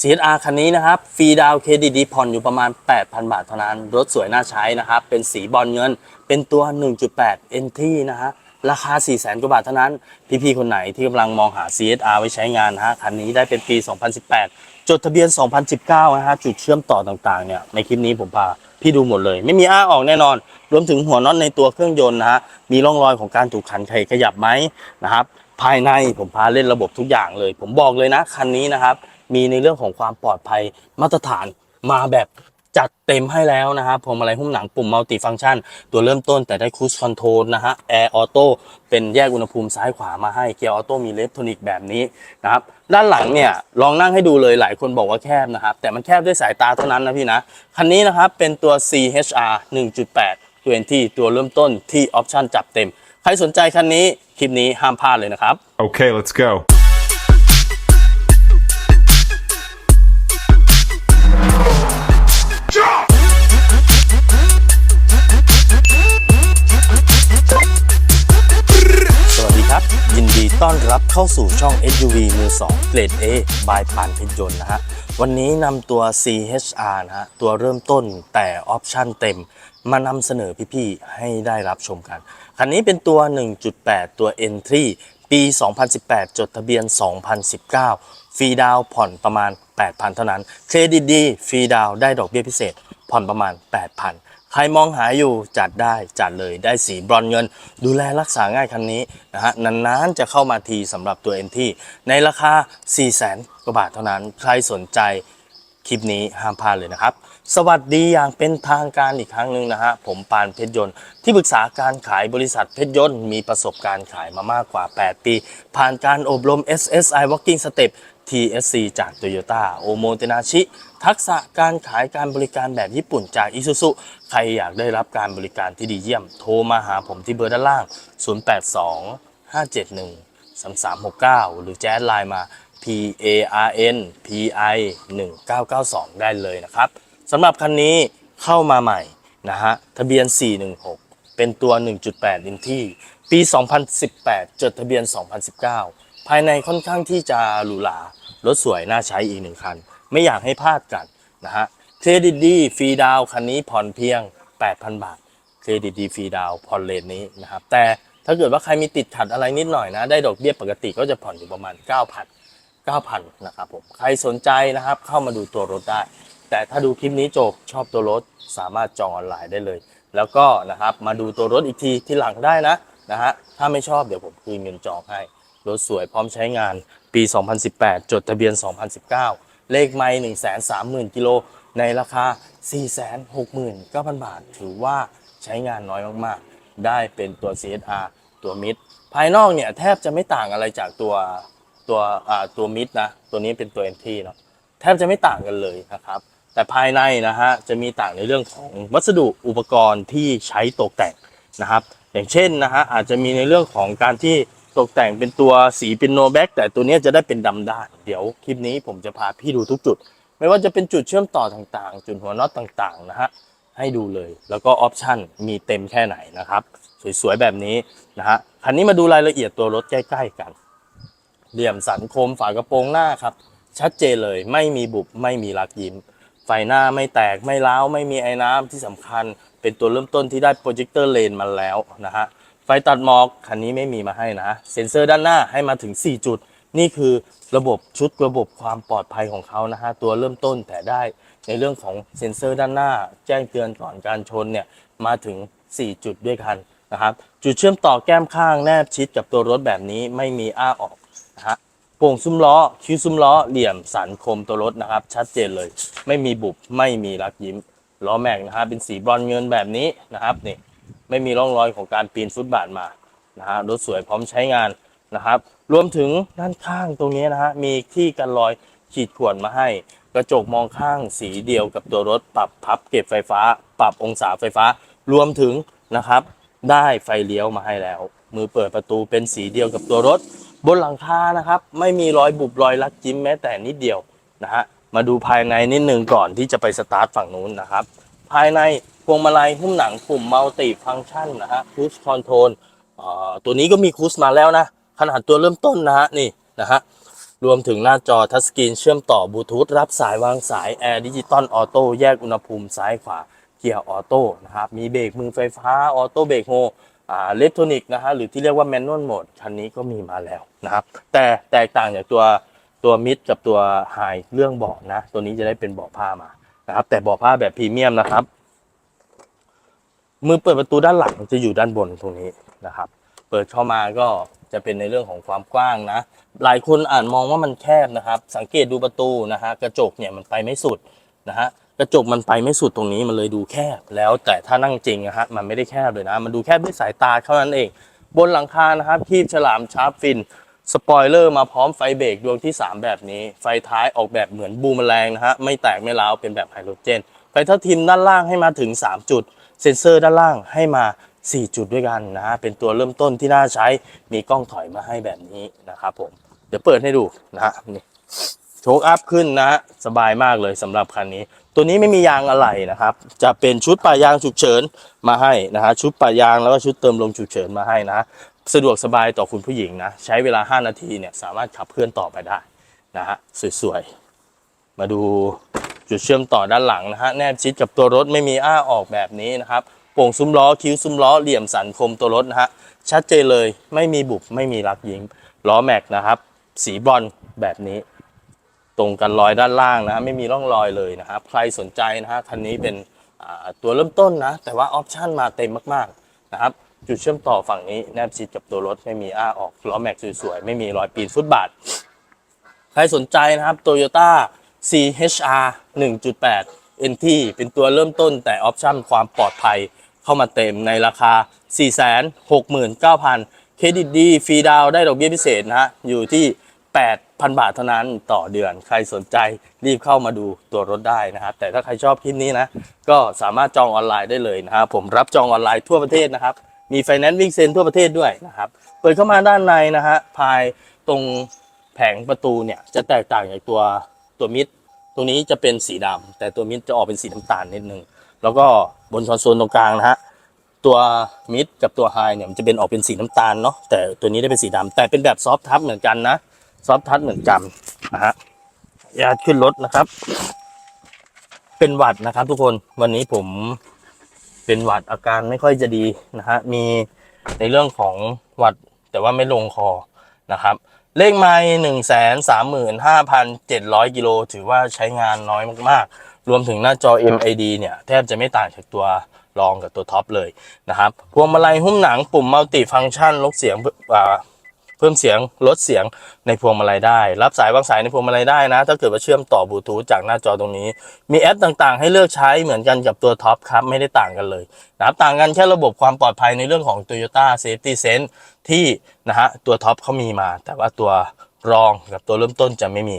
CSR คันนี้นะครับฟรีดาวเครดิตดีผ่อนอยู่ประมาณ 8,000 บาทเท่านั้น รถสวยน่าใช้นะครับ เป็นสีบอลเงิน เป็นตัว 1.8 NT นะฮะราคา 400,000กว่าบาทเท่านั้น พี่ๆ คนไหนที่กำลังมองหา CSR ไว้ใช้งานนะฮะคันนี้ได้เป็นปี 2018 จดทะเบียน 2019 นะฮะจุดเชื่อมต่อต่างๆเนี่ยในคลิปนี้ผมพาพี่ดูหมดเลย ไม่มีอ้าออกแน่นอน รวมถึงหัวน็อตในตัวเครื่องยนต์นะฮะมีร่องรอยของการถูกขันไขขยับไหมนะครับภายในผมพาเล่นระบบทุกอย่างเลย ผมบอกเลยนะคันนี้นะครับ มีในเรื่องของความปลอดภัยมาตรฐานมาแบบจัดเต็มให้แล้วนะครับพวงมาลัยหุ้มหนังปุ่มมัลติฟัง c t ชัน ตัวเริ่มต้นแต่ได้คูสคอนโทรลนะฮะแอร์ออโต้เป็นแยกอุณหภูมิซ้ายขวามาให้เกียร์ออโต้มีเลฟโทนิกแบบนี้นะครับด้านหลังเนี่ยลองนั่งให้ดูเลยหลายคนบอกว่าแคบนะครับ แต่มันแคบด้วยสายตาเท่านั้นนะพี่นะ คันนี้นะครับเป็นตัว CHR 1.8 20ตัวเริ่มต้นที่ออปชั่นจับเต็ม ใครสนใจคันนี้คลิปนี้ห้ามพลาดเลยนะครับ Okay, let's go. เข้าสู่ช่อง SUV มือ2เกรด A บายปานเพชรยนต์นะฮะ วันนี้นำตัว CHR นะฮะ ตัวเริ่มต้นแต่ออปชั่นเต็ม มานำเสนอพี่ๆ ให้ได้รับชมกัน คันนี้เป็นตัว 1.8 ตัว Entry ปี 2018 จดทะเบียน 2019 ฟรีดาวผ่อนประมาณ 8,000 เท่านั้น เครดิตดี ฟรีดาวได้ดอกเบี้ยพิเศษ ผ่อนประมาณ 8,000 ใครมองหาอยู่จัดได้จัดเลยได้สีบรอนเงิน ดูแลรักษาง่ายคันนี้นะฮะนานๆจะเข้ามาทีสำหรับตัวเอ็นที่ในราคา 4 0 0 0 0 0กว่าบาทเท่านั้น ใครสนใจคลิปนี้ห้ามพลาดเลยนะครับ สวัสดีอย่างเป็นทางการอีกครั้งหนึ่งนะฮะ ผมปานเพชรยนต์ ที่ปรึกษาการขายบริษัทเพชรยนต์ มีประสบการณ์ขายมามากกว่า 8 ปี ผ่านการอบรม SSI Walking Step TSC จาก Toyota โอโมเตนาชิ ทักษะการขายการบริการแบบญี่ปุ่นจาก Isuzu ใครอยากได้รับการบริการที่ดีเยี่ยม โทรมาหาผมที่เบอร์ด้านล่าง 082 571 3369 หรือแจ้ไลน์มา P A R N P I 1992 ได้เลยนะครับ สำหรับคันนี้เข้ามาใหม่นะฮะทะเบียน 416 เป็นตัว 1.8อินที่ ปี 2018 จดทะเบียน 2019 ภายในค่อนข้างที่จะหรูหรารถสวยน่าใช้อีกหนึ่งคัน ไม่อยากให้พลาดกันนะฮะเครดิตดีฟรีดาวคันนี้ผ่อนเพียง 8,000 บาทเครดิตดีฟรีดาวผ่อนเลนนี้นะครับแต่ถ้าเกิดว่าใครมีติดขัดอะไรนิดหน่อยนะ ได้ดอกเบี้ยปกติก็จะผ่อนอยู่ประมาณ 9,000 9,000 นะครับผม ใครสนใจนะครับ เข้ามาดูตัวรถได้ แต่ถ้าดูคลิปนี้จบชอบตัวรถสามารถจองออนไลน์ได้เลย แล้วก็นะครับมาดูตัวรถอีกทีที่หลังได้นะนะฮะถ้าไม่ชอบเดี๋ยวผมคืนเงินจองให้ รถสวยพร้อมใช้งานปี 2018 จดทะเบียน 2019 เลขไม่130,000 กิโล ในราคา 469,000 บาท ถือว่าใช้งานน้อยมากๆ ได้เป็นตัว CSR ตัวมิดภายนอกเนี่ยแทบจะไม่ต่างอะไรจากตัวตัวอ่าตัวมิดนะ ตัวนี้เป็นตัว NT เนาะแทบจะไม่ต่างกันเลยนะครับ แต่ภายในนะฮะจะมีต่างในเรื่องของวัสดุอุปกรณ์ที่ใช้ตกแต่งนะครับ อย่างเช่นนะฮะอาจจะมีในเรื่องของการที่ตกแต่งเป็นตัวสีเป็นโนแบ็กแต่ตัวนี้จะได้เป็นดำด้าน เดี๋ยวคลิปนี้ผมจะพาพี่ดูทุกจุด ไม่ว่าจะเป็นจุดเชื่อมต่อต่างๆ จุดหัวน็อตต่างๆนะฮะให้ดูเลยแล้วก็ออปชันมีเต็มแค่ไหนนะครับ สวยๆแบบนี้นะฮะคันนี้มาดูรายละเอียดตัวรถใกล้ๆกัน เหลี่ยมสันคมฝากระโปรงหน้าครับ ชัดเจนเลยไม่มีบุบไม่มีรักยิ้ม หน้าไม่แตกไม่ร้าวไม่มีไอ้น้ำที่สำคัญ เป็นตัวเริ่มต้นที่ได้โปรเจคเตอร์เลนมาแล้วนะฮะไฟตัดหมอกคันนี้ไม่มีมาให้นะเซ็นเซอร์ด้านหน้าให้มาถึง 4 จุด นี่คือระบบชุดระบบความปลอดภัยของเขานะฮะตัวเริ่มต้นแต่ได้ในเรื่องของเซ็นเซอร์ด้านหน้า แจ้งเตือนก่อนการชนเนี่ยมาถึง 4 จุดด้วยกันนะครับจุดเชื่อมต่อแก้มข้างแนบชิดกับตัวรถแบบนี้ไม่มีอ้าออกนะฮะ โป่งซุ้มล้อ คิ้วซุ้มล้อ เหลี่ยมสันคมตัวรถนะครับ ชัดเจนเลย ไม่มีบุบ ไม่มีรักยิ้ม ล้อแม็กนะครับ เป็นสีบรอนเงินแบบนี้นะครับ นี่ ไม่มีร่องรอยของการปีนฟุตบาทมานะฮะรถสวยพร้อมใช้งานนะครับ รวมถึงด้านข้างตรงนี้นะฮะ มีที่กันรอยขีดข่วนมาให้ กระจกมองข้างสีเดียวกับตัวรถ ปรับพับเก็บไฟฟ้า ปรับองศาไฟฟ้า รวมถึงนะครับ ได้ไฟเลี้ยวมาให้แล้ว มือเปิดประตูเป็นสีเดียวกับตัวรถ บนหลังคานะครับ ไม่มีรอยบุบรอยลักจิ้มแม้แต่นิดเดียวนะฮะมาดูภายในนิดหนึ่งก่อนที่จะไปสตาร์ทฝั่งนู้นนะครับ ภายในพวงมาลัยหุ้มหนังปุ่มมัลติฟังชันนะฮะคูสคอนโทรลตัวนี้ก็มีคูสมาแล้วนะ ขนาดตัวเริ่มต้นนะฮะนี่นะฮะรวมถึงหน้าจอทัชสกรีนเชื่อมต่อบลูทูธรับสายวางสายแอร์ดิจิตอลออโต้แยกอุณหภูมิซ้ายขวาเกียร์ออโต้นะครับมีเบรกมือไฟฟ้าออโต้เบรกโฮ เล็กทรอนิกส์นะฮะหรือที่เรียกว่าแมนนวลโหมดคันนี้ก็มีมาแล้วนะครับแต่แตกต่างจากตัวตัวมิดกับตัวไฮเรื่องเบาะนะ ตัวนี้จะได้เป็นเบาะผ้ามานะครับ แต่เบาะผ้าแบบพรีเมียมนะครับมือเปิดประตูด้านหลังจะอยู่ด้านบนตรงนี้นะครับ เปิดเข้ามาก็จะเป็นในเรื่องของความกว้างนะ หลายคนอ่านมองว่ามันแคบนะครับ สังเกตดูประตูนะฮะกระจกเนี่ยมันไปไม่สุดนะฮะ กระจกมันไปไม่สุดตรงนี้มันเลยดูแคบ แล้วแต่ถ้านั่งจริงนะฮะมันไม่ได้แคบเลยนะ มันดูแคบด้วยสายตาเท่านั้นเอง บนหลังคานะครับคีบฉลามชาร์ปฟินสปอยเลอร์มาพร้อมไฟเบรกดวงที่ 3 แบบนี้ ไฟท้ายออกแบบเหมือนบูมแมลงนะฮะไม่แตกไม่ร้าวเป็นแบบไฮโดรเจน ไฟเท่าทิมด้านล่างให้มาถึง 3 จุด เซ็นเซอร์ด้านล่างให้มา 4 จุดด้วยกันนะฮะเป็นตัวเริ่มต้นที่น่าใช้มีกล้องถอยมาให้แบบนี้นะครับผมเดี๋ยวเปิดให้ดูนะฮะนี่โชคอัพขึ้นนะฮะสบายมากเลยสำหรับคันนี้ ตัวนี้ไม่มียางอะไหล่นะครับ จะเป็นชุดปะยางฉุกเฉินมาให้นะฮะชุดปะยางแล้วก็ชุดเติมลมฉุกเฉินมาให้นะสะดวกสบายต่อคุณผู้หญิงนะ ใช้เวลา 5 นาทีเนี่ยสามารถขับเคลื่อนต่อไปได้นะฮะสวยๆ มาดูจุดเชื่อมต่อด้านหลังนะฮะแนบชิดกับตัวรถไม่มีอ้าออกแบบนี้นะครับโป่งซุ้มล้อคิ้วซุ้มล้อเหลี่ยมสันคมตัวรถนะฮะชัดเจนเลยไม่มีบุบไม่มีรักยิงล้อแม็กนะครับ สีบอนซ์แบบนี้ รงกันรอยด้านล่างนะฮะไม่มีร่องรอยเลยนะครับใครสนใจนะฮะคันนี้เป็นตัวเริ่มต้นนะ แต่ว่าออปชั่นมาเต็มมากๆนะครับจุดเชื่อมต่อฝั่งนี้แนบชิดกับตัวรถไม่มีอ้าออกล้อแม็กสวยๆ ไม่มีรอยปีนฟุตบาท ใครสนใจนะครับ Toyota CHR 1.8 NT เป็นตัวเริ่มต้นแต่ออปชั่นความปลอดภัยเข้ามาเต็มในราคา 469,000 เครดิตดีฟรีดาวได้ดอกเบี้ยพิเศษนะฮะอยู่ที่ 8,000บาทเท่านั้นต่อเดือน ใครสนใจรีบเข้ามาดูตัวรถได้นะครับ แต่ถ้าใครชอบคลิปนี้นะ ก็สามารถจองออนไลน์ได้เลยนะครับ ผมรับจองออนไลน์ทั่วประเทศนะครับ มีไฟแนนซ์วิ่งเซ็นทั่วประเทศด้วยนะครับ เปิดเข้ามาด้านในนะฮะ ภายตรงแผงประตูเนี่ยจะแตกต่างจากตัวตัวมิดตรงนี้จะเป็นสีดำแต่ตัวมิดจะออกเป็นสีน้ำตาลนิดนึง แล้วก็บนคอนโซลตรงกลางนะฮะตัวมิดกับตัวไฮเนี่ยมันจะเป็นออกเป็นสีน้ำตาลเนาะแต่ตัวนี้ได้เป็นสีดำแต่เป็นแบบซอฟทัชเหมือนกันนะ ซอฟทัชเหมือนกันนะฮะญาขึ้นรถนะครับ เป็นหวัดนะครับ ทุกคนวันนี้ผมเป็นหวัดอาการไม่ค่อยจะดีนะฮะมีในเรื่องของหวัดแต่ว่าไม่ลงคอนะครับ เลขไม้หนึ่งแสนสามหมื่นห้าพันเจ็ดร้อยกิโลถือว่าใช้งานน้อยมากๆ รวมถึงหน้าจอ MID เนี่ย แทบจะไม่ต่างจากตัวรองกับตัวท็อปเลยนะครับ พวงมาลัยหุ้มหนังปุ่มมัลติฟัง c t ชันลดเสียง พิ่มเสียงลดเสียงในพวงมาลัยได้ รับสายวางสายในพวงมาลัยได้นะ ถ้าเกิดว่าเชื่อมต่อบลูทูธจากหน้าจอตรงนี้ มีแอปต่างๆ ให้เลือกใช้เหมือนกันกับตัวท็อปครับ ไม่ได้ต่างกันเลยนะครับต่างกันแค่ระบบความปลอดภัยในเรื่องของ Toyota Safety Sense ที่นะฮะตัวท็อปเขามีมา แต่ว่าตัวรองกับตัวเริ่มต้นจะไม่มี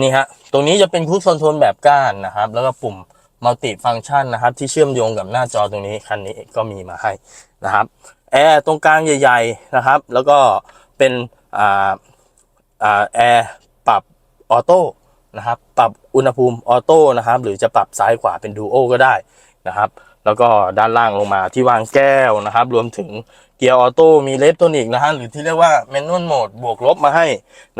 นี่ฮะตรงนี้จะเป็นคู c คอนโทรลแบบก้านนะครับ แล้วก็ปุ่ม มัลติฟัง c t ชันนะครับ ที่เชื่อมโยงกับหน้าจอตรงนี้คันนี้ก็มีมาให้นะครับแอร์ตรงกลางใหญ่ ๆนะครับ แล้วก็เป็นอ่าอ่าแอร์ปรับออโต้นะครับ ปรับอุณหภูมิออโต้นะครับ หรือจะปรับซ้ายขวาเป็นดูโอก็ได้นะครับ แล้วก็ด้านล่างลงมาที่วางแก้วนะครับ รวมถึง เกียร์ออโต้มีเลฟโทนิกนะฮะหรือที่เรียกว่าแมนนวลโหมดบวกลบมาให้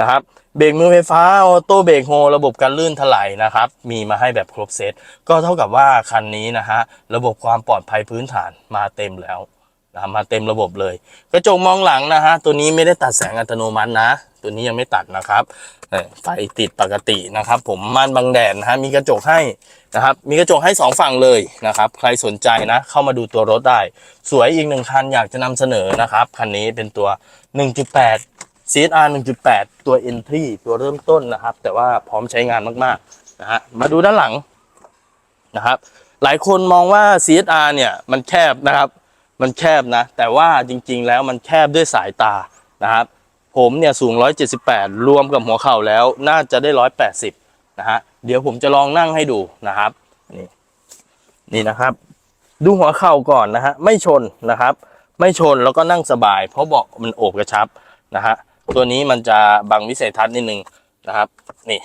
นะครับเบรกมือไฟฟ้าออโต้เบรกโฮระบบการลื่นถลายนะครับมีมาให้แบบครบเซตก็เท่ากับว่าคันนี้นะฮะระบบความปลอดภัยพื้นฐานมาเต็มแล้ว นะมาเต็มระบบเลย กระจกมองหลังนะฮะตัวนี้ไม่ได้ตัดแสงอัตโนมัตินะ ตัวนี้ยังไม่ตัดนะครับไฟติดปกตินะครับ ผมม่านบังแดดนะฮะมีกระจกให้นะครับ มีกระจกให้สองฝั่งเลยนะครับ ใครสนใจนะ เข้ามาดูตัวรถได้ สวยอีกหนึ่งคันอยากจะนำเสนอนะครับคันนี้เป็นตัว 1.8 CSR 1.8 ตัว Entry ตัวเริ่มต้นนะครับ แต่ว่าพร้อมใช้งานมากๆนะฮะมาดูด้านหลังนะครับ หลายคนมองว่า CSR เนี่ยมันแคบนะครับ มันแคบนะ แต่ว่าจริงๆแล้วมันแคบด้วยสายตานะครับ ผมเนี่ยสูง 178 รวมกับหัวเข่าแล้วน่าจะได้ 180 นะฮะ เดี๋ยวผมจะลองนั่งให้ดูนะครับ นี่นี่นะครับ ดูหัวเข่าก่อนนะฮะ ไม่ชนนะครับ ไม่ชนแล้วก็นั่งสบาย เพราะเบาะมันโอบกระชับนะฮะ ตัวนี้มันจะบังวิสัยทัศน์นิดนึงนะครับ นี่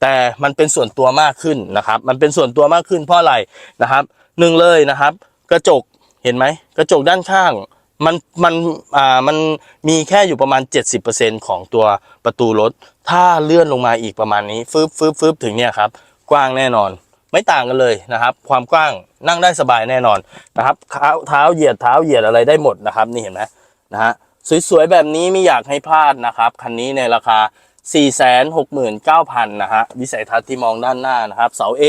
แต่มันเป็นส่วนตัวมากขึ้นนะครับ มันเป็นส่วนตัวมากขึ้นเพราะอะไรนะครับหนึ่งเลยนะครับ กระจก เห็นไหมกระจกด้านข้างมันมันอ่ามันมีแค่อยู่ประมาณ 70%ของตัวประตูรถ ถ้าเลื่อนลงมาอีกประมาณนี้ฟึบฟึบฟึบถึงเนี่ยครับกว้างแน่นอน ไม่ต่างกันเลยนะครับ ความกว้างนั่งได้สบายแน่นอนนะครับเท้าเท้าเหยียดเท้าเหยียดอะไรได้หมดนะครับ นี่เห็นไหมนะฮะสวยๆแบบนี้ไม่อยากให้พลาดนะครับคันนี้ในราคา 469,000นะฮะวิสัยทัศน์ที่มองด้านหน้านะครับ เสา A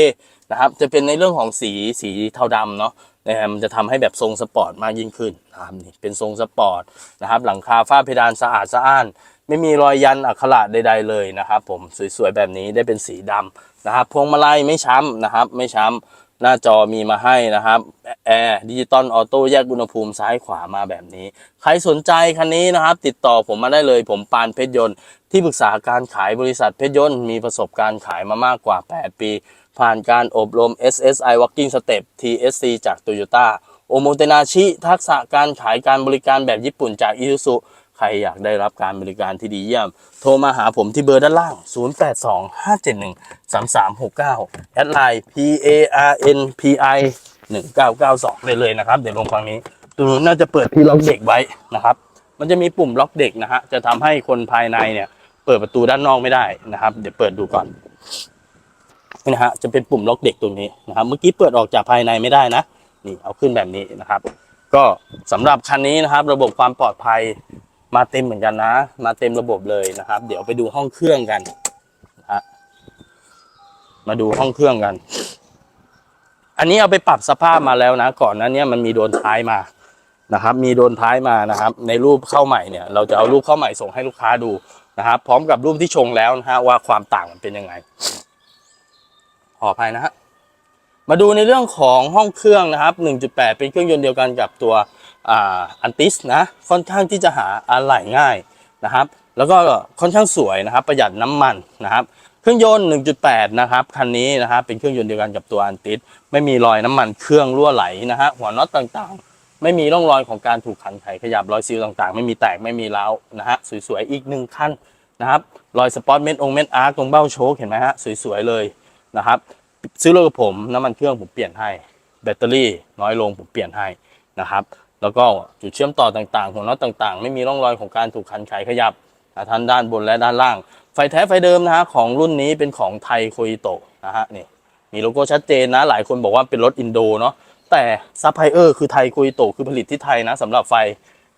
นะครับ จะเป็นในเรื่องของสีสีเทาดำเนาะนะฮะมันจะทำให้แบบทรงสปอร์ตมากยิ่งขึ้นนะครับนี่เป็นทรงสปอร์ตนะครับ หลังคาฝ้าเพดานสะอาดสะอ้าน ไม่มีรอยยันอักขระใด ๆ เลยนะครับ ผมสวยๆแบบนี้ได้เป็นสีดำนะครับ พวงมาลัยไม่ช้ำนะครับ ไม่ช้ำหน้าจอมีมาให้นะครับแอร์ดิจิตอลออโต้แยกอุณหภูมิซ้ายขวามาแบบนี้ ใครสนใจคันนี้นะครับ ติดต่อผมมาได้เลย ผมปานเพชรยนต์ที่ปรึกษาการขายบริษัทเพชรยนต์มีประสบการณ์ขายมามากกว่า 8 ปี ผ่านการอบรม SSI Walking Step TSC จาก Toyota โอโมเตนาชิทักษะการขายการบริการแบบญี่ปุ่นจาก Isuzu ใครอยากได้รับการบริการที่ดีเยี่ยม โทรมาหาผมที่เบอร์ด้านล่าง 0825713369 แอดไลน์ PARNPI 1992ได้เลยนะครับ เดี๋ยวลงฟังนี้ตรงนู้นน่าจะเปิดที่ล็อกเด็กไว้นะครับ มันจะมีปุ่มล็อกเด็กนะฮะ จะทำให้คนภายในเนี่ย เปิดประตูด้านนอกไม่ได้นะครับ เดี๋ยวเปิดดูก่อน นี่นะฮะจะเป็นปุ่มล็อกเด็กตรงนี้นะครับ เมื่อกี้เปิดออกจากภายในไม่ได้นะนี่เอาขึ้นแบบนี้นะครับ ก็สำหรับคันนี้นะครับ ระบบความปลอดภัยมาเต็มเหมือนกันนะ มาเต็มระบบเลยนะครับ เดี๋ยวไปดูห้องเครื่องกันนะฮะมาดูห้องเครื่องกัน อันนี้เอาไปปรับสภาพมาแล้วนะ ก่อนนั้นเนี่ยมันมีโดนท้ายมานะครับ มีโดนท้ายมานะครับ ในรูปเข้าใหม่เนี่ย เราจะเอารูปเข้าใหม่ส่งให้ลูกค้าดูนะครับ พร้อมกับรูปที่ชงแล้วนะฮะว่าความต่างมันเป็นยังไง ขออภัยนะฮะมาดูในเรื่องของห้องเครื่องนะครับ 1.8 เป็นเครื่องยนต์เดียวกันกับตัวอันติสนะ ค่อนข้างที่จะหาอะไหล่ง่ายนะครับ แล้วก็ค่อนข้างสวยนะครับ ประหยัดน้ำมันนะครับ เครื่องยนต์ 1.8 นะครับคันนี้นะครับเป็นเครื่องยนต์เดียวกันกับตัวอันติสไม่มีรอยน้ำมันเครื่องรั่วไหลนะฮะหัวน็อตต่างๆ ไม่มีร่องรอยของการถูกขันไขขยับรอยซีลต่างๆ ไม่มีแตกไม่มีร้านะฮะสวยๆอีกหนึ่งคันนะครับรอยสปอตเม็ดองเม็ดอาร์ตรงเบ้าโชคเห็นไหมฮะสวยๆเลย นะครับ ซื้อรถกับผมน้ำมันเครื่องผมเปลี่ยนให้ แบตเตอรี่น้อยลงผมเปลี่ยนให้นะครับ แล้วก็จุดเชื่อมต่อต่างๆหัวน็อตต่างๆ ไม่มีร่องรอยของการถูกขันไขขยับนะทั้งด้านบนและด้านล่าง ไฟแท้ไฟเดิมนะฮะของรุ่นนี้เป็นของไทยโคอิโตะนะฮะนี่มีโลโก้ชัดเจนนะ หลายคนบอกว่าเป็นรถอินโดเนาะแต่ซัพพลายเออร์คือไทยโคอิโตะคือผลิตที่ไทยนะสำหรับไฟ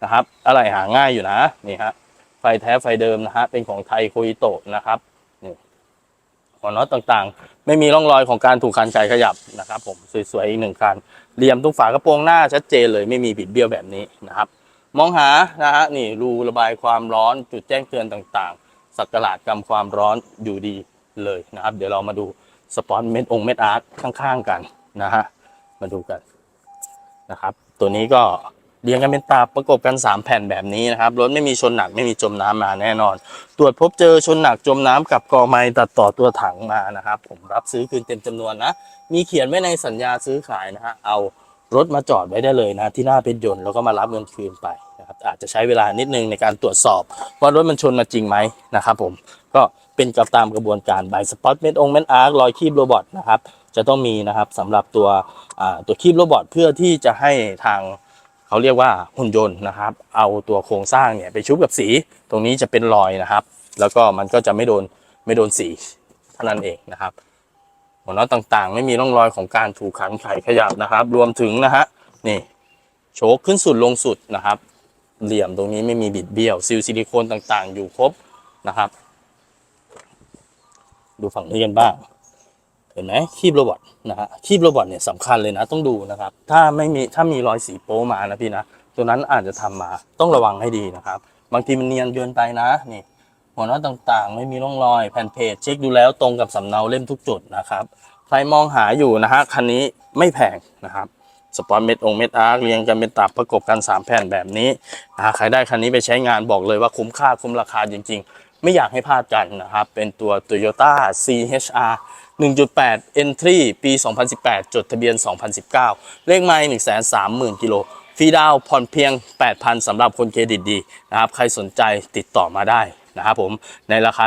นะครับอะไรหาง่ายอยู่นะนี่ฮะไฟแท้ไฟเดิมนะฮะเป็นของไทยโคอิโตะนะครับ หัวน็อตต่างๆ ไม่มีร่องรอยของการถูกคันไกขยับนะครับ ผมสวยๆอีกหนึ่งคันเหลี่ยมตรงฝากระโปรงหน้าชัดเจนเลยไม่มีบิดเบี้ยวแบบนี้นะครับ มองหานะฮะนี่รูระบายความร้อนจุดแจ้งเตือนต่างๆ สักการะกำความร้อนอยู่ดีเลยนะครับ เดี๋ยวเรามาดูสปอนเม็ดองค์เม็ดอาร์ตข้างๆกันนะฮะมาดูกันนะครับ ตัวนี้ก็ เรียงกันเป็นตาประกบกัน 3 แผ่นแบบนี้นะครับรถไม่มีชนหนักไม่มีจมน้ำมาแน่นอน ตรวจพบเจอชนหนักจมน้ำกับกอไม้ตัดต่อตัวถังมานะครับ ผมรับซื้อคืนเต็มจำนวนนะ มีเขียนไว้ในสัญญาซื้อขายนะฮะเอารถมาจอดไว้ได้เลยนะที่หน้าเพชรยนต์แล้วก็มารับเงินคืนไปนะครับอาจจะใช้เวลานิดนึงในการตรวจสอบ ว่ารถมันชนมาจริงไหมนะครับผมก็เป็นกับตามกระบวนการใบสปอตเมนองเมนอาร์รอยคีบโรบอทนะครับจะต้องมีนะครับสำหรับตัวตัวคีบโรบอทเพื่อที่จะให้ทาง เขาเรียกว่าหุ่นยนต์นะครับ เอาตัวโครงสร้างเนี่ยไปชุบกับสี ตรงนี้จะเป็นรอยนะครับ แล้วก็มันก็จะไม่โดนไม่โดนสีเท่านั้นเองนะครับ หัวน็อตต่างๆ ไม่มีร่องรอยของการถูกขันไขขยับนะครับ รวมถึงนะฮะนี่โชคขึ้นสุดลงสุดนะครับ เหลี่ยมตรงนี้ไม่มีบิดเบี้ยวซิลซิลิโคนต่างๆ อยู่ครบนะครับ ดูฝั่งนี้กันบ้าง เห็นไหมคีบโรบอทนะฮะคีบโรบอทเนี่ยสำคัญเลยนะต้องดูนะครับ ถ้าไม่มีถ้ามีรอยสีโป๊มานะพี่นะตัวนั้นอาจจะทำมาต้องระวังให้ดีนะครับ บางทีมันเนียนเกินไปนะนี่หัวน็อตต่างๆ ไม่มีร่องรอยแผ่นเพจเช็คดูแล้วตรงกับสำเนาเล่มทุกจุดนะครับใครมองหาอยู่นะฮะคันนี้ไม่แพงนะครับสปอนเม็ดองเม็ดอาร์เรียงกันเป็นตับประกบกัน 3 แผ่นแบบนี้นะใครได้คันนี้ไปใช้งานบอกเลยว่าคุ้มค่าคุ้มราคาจริง ๆ ไม่อยากให้พลาดกันนะครับ เป็นตัว Toyota CHR 1.8 Entry ปี 2018 จดทะเบียน 2019 เลขไมล์130,000 กิโลฟรีดาวผ่อนเพียง 8,000สำหรับคนเครดิตดีนะครับ ใครสนใจติดต่อมาได้นะครับผมในราคา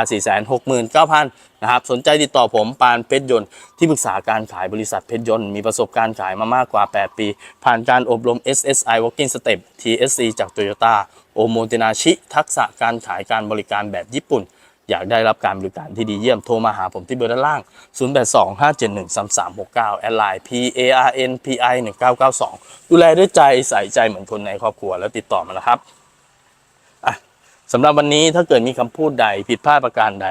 469,000นะครับสนใจติดต่อผมปานเพชรยนต์ที่ปรึกษาการขายบริษัทเพชรยนต์ มีประสบการณ์ขายมามากกว่า 8 ปี ผ่านการอบรม SSI Walking Step TSC จาก Toyota โอโมเตนาชิ ทักษะการขายการบริการแบบญี่ปุ่น อยากได้รับการบริการที่ดีเยี่ยมโทรมาหาผมที่เบอร์ด้านล่าง 0825713369 แอดไลน์ PARNPI 1992 ดูแลด้วยใจใส่ใจเหมือนคนในครอบครัวแล้วติดต่อมาแล้วครับสำหรับวันนี้ถ้าเกิดมีคำพูดใดผิดพลาดประการใด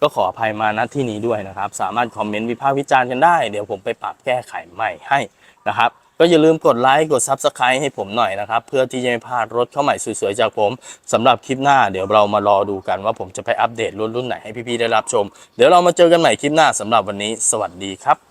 ก็ขออภัยมาณที่นี้ด้วยนะครับ สามารถคอมเมนต์วิพากษ์วิจารณ์กันได้ เดี๋ยวผมไปปรับแก้ไขใหม่ให้นะครับ ก็อย่าลืมกดไลค์กด Subscribe ให้ผมหน่อยนะครับ เพื่อที่จะไม่พลาดรถเข้าใหม่สวยๆจากผมสำหรับคลิปหน้าเดี๋ยวเรามารอดูกันว่าผมจะไปอัปเดตรุ่นรุ่นไหนให้พี่ๆได้รับชม เดี๋ยวเรามาเจอกันใหม่คลิปหน้าสำหรับวันนี้ สวัสดีครับ